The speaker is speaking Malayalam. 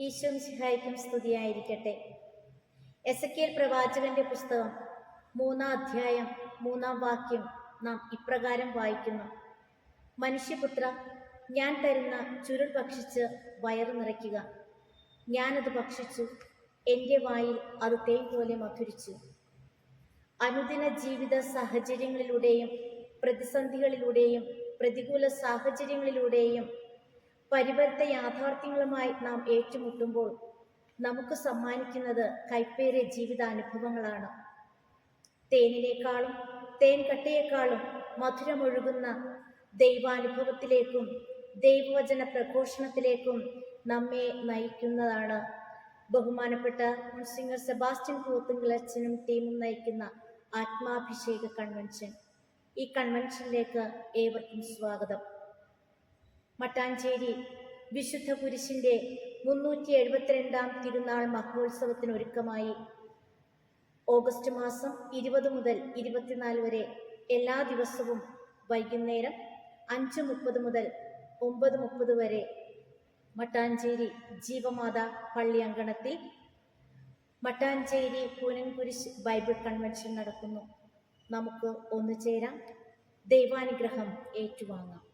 മിശിഹായ്ക്കും സ്തുതിയായിരിക്കട്ടെ. എസ് പ്രവാചകന്റെ പുസ്തകം മൂന്നാം അധ്യായം മൂന്നാം വാക്യം നാം ഇപ്രകാരം വായിക്കുന്നു. മനുഷ്യപുത്ര ഞാൻ തരുന്ന ചുരുൾ ഭക്ഷിച്ച് വയറു നിറയ്ക്കുക. ഞാനത് ഭക്ഷിച്ചു എന്റെ വായിൽ അത് തേൻ പോലെ മധുരിച്ചു. അനുദിന ജീവിത സാഹചര്യങ്ങളിലൂടെയും പ്രതിസന്ധികളിലൂടെയും പ്രതികൂല സാഹചര്യങ്ങളിലൂടെയും പരിവർത്ത യാഥാർത്ഥ്യങ്ങളുമായി നാം ഏറ്റുമുട്ടുമ്പോൾ നമുക്ക് സമ്മാനിക്കുന്നത് കൈപ്പേറിയ ജീവിതാനുഭവങ്ങളാണ്. തേനിനേക്കാളും തേൻ കട്ടയേക്കാളും മധുരമൊഴുകുന്ന ദൈവാനുഭവത്തിലേക്കും ദൈവവചന പ്രഘോഷണത്തിലേക്കും നമ്മെ നയിക്കുന്നതാണ്. ബഹുമാനപ്പെട്ട മുൻസിംഗർ സെബാസ്റ്റ്യൻ പോത്തുങ്കിളച്ചനും ടീമും നയിക്കുന്ന ആത്മാഭിഷേക കൺവെൻഷൻ. ഈ കൺവെൻഷനിലേക്ക് ഏവർക്കും സ്വാഗതം. മട്ടാഞ്ചേരി വിശുദ്ധ കുരിശിന്റെ മുന്നൂറ്റി എഴുപത്തിരണ്ടാം തിരുനാൾ മഹോത്സവത്തിനൊരുക്കമായി ഓഗസ്റ്റ് മാസം ഇരുപത് മുതൽ ഇരുപത്തിനാല് വരെ എല്ലാ ദിവസവും വൈകുന്നേരം അഞ്ച് മുപ്പത് മുതൽ ഒമ്പത് മുപ്പത് വരെ മട്ടാഞ്ചേരി ജീവമാത പള്ളി അങ്കണത്തിൽ മട്ടാഞ്ചേരി പൂനൻകുരിശ് ബൈബിൾ കൺവെൻഷൻ നടക്കുന്നു. നമുക്ക് ഒന്നു ചേരാം. ദൈവാനുഗ്രഹം ഏറ്റുവാങ്ങാം.